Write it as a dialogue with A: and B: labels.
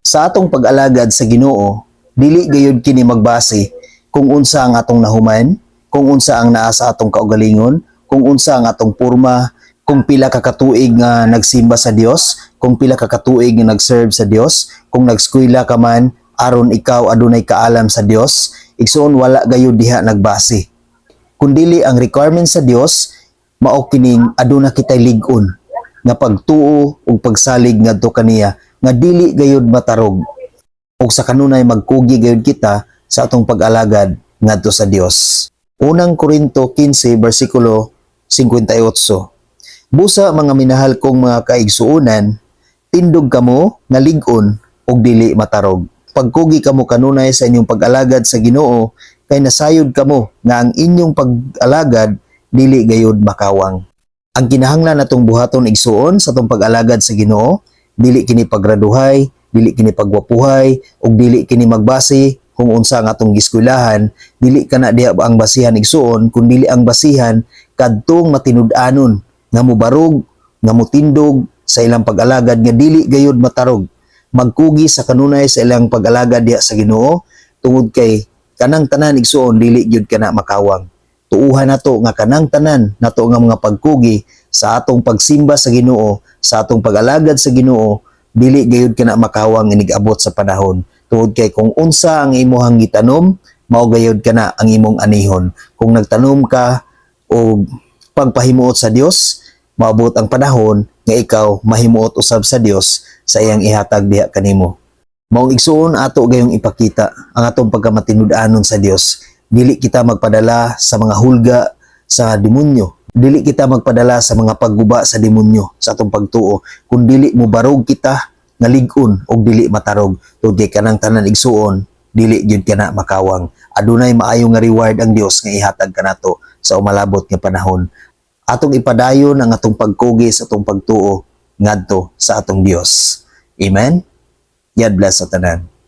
A: Sa atong pag-alagad sa Ginoo, dili gayud kini magbase kung unsa ang atong nahuman, kung unsa ang naa sa atong kaugalingon, kung unsa ang atong porma, kung pila ka katuig nga nagsimba sa Dios, kung pila ka katuig nga nagserve sa Dios, kung nagskwela ka man aron ikaw adunay kaalam sa Dios, igsoon wala gayud diha nagbase. Kundili ang requirement sa Dios mao kining aduna kitay lig-on nga pagtuo ug pagsalig ngadto kaniya nga dili gayud matarog ug sa kanunay magkugi gayud kita sa atong pag-alagad ngadto sa Dios. Unang Korinto 15 bersikulo 58. Busa mga minahal kong mga kaigsuunan, tindog kamo nga lig-on ug dili matarog. Pagkugi kamo kanunay sa inyong pag-alagad sa Ginoo kay nasayod kamo nga ang inyong pag-alagad dili gayud makawang. Ang kinahanglan natong buhaton igsuon sa atong pag-alagad sa Ginoo, dili kini pagraduhay, dili kini pagwapuhay, ug dili kini magbase kung unsa ang atong giskwelahan, dili kana diha ang basihan igsuon, kun dili ang basihan kadtong matinud-anon nga mubarog, nga mutindog sa ilang pag-alagad nga dili gayud matarog. Magkugi sa kanunay sa ilang pag-alagad diha sa Ginoo tungod kay kanang tanan igsuon dili gyud kana makawang tuuhan nato nga kanang tanan nato nga mga pagkugi sa atong pagsimba sa Ginoo, sa atong pag-alagad sa Ginoo, dili gayud kana makawang inigabot sa panahon. Tungod kay kung unsa ang imuhang gitanom, mao gayud kana ang imong anihon. Kung nagtanom ka o pagpahimuot sa Dios, maabot ang panahon nga ikaw mahimuot usab sa Dios sa iyang ihatag diha kanimo. Maong igsuon ato gayong ipakita ang atong pagkamatinud-anon sa Dios dili kita magpadala sa mga hulga sa demonyo. Dili kita magpadala sa mga pagguba sa demonyo sa atong pagtuo. Kung dili mo barog kita nga lig-on o dili matarog tungod kay kanang tanan igsuon dili gyud kana makawang. Adunay maayo nga reward ang Dios nga ihatag kanato sa umalabot nga panahon. Atong ipadayon ang atong pagkugi sa atong pagtuo ngadto sa atong Dios. Amen. God bless sa tanan.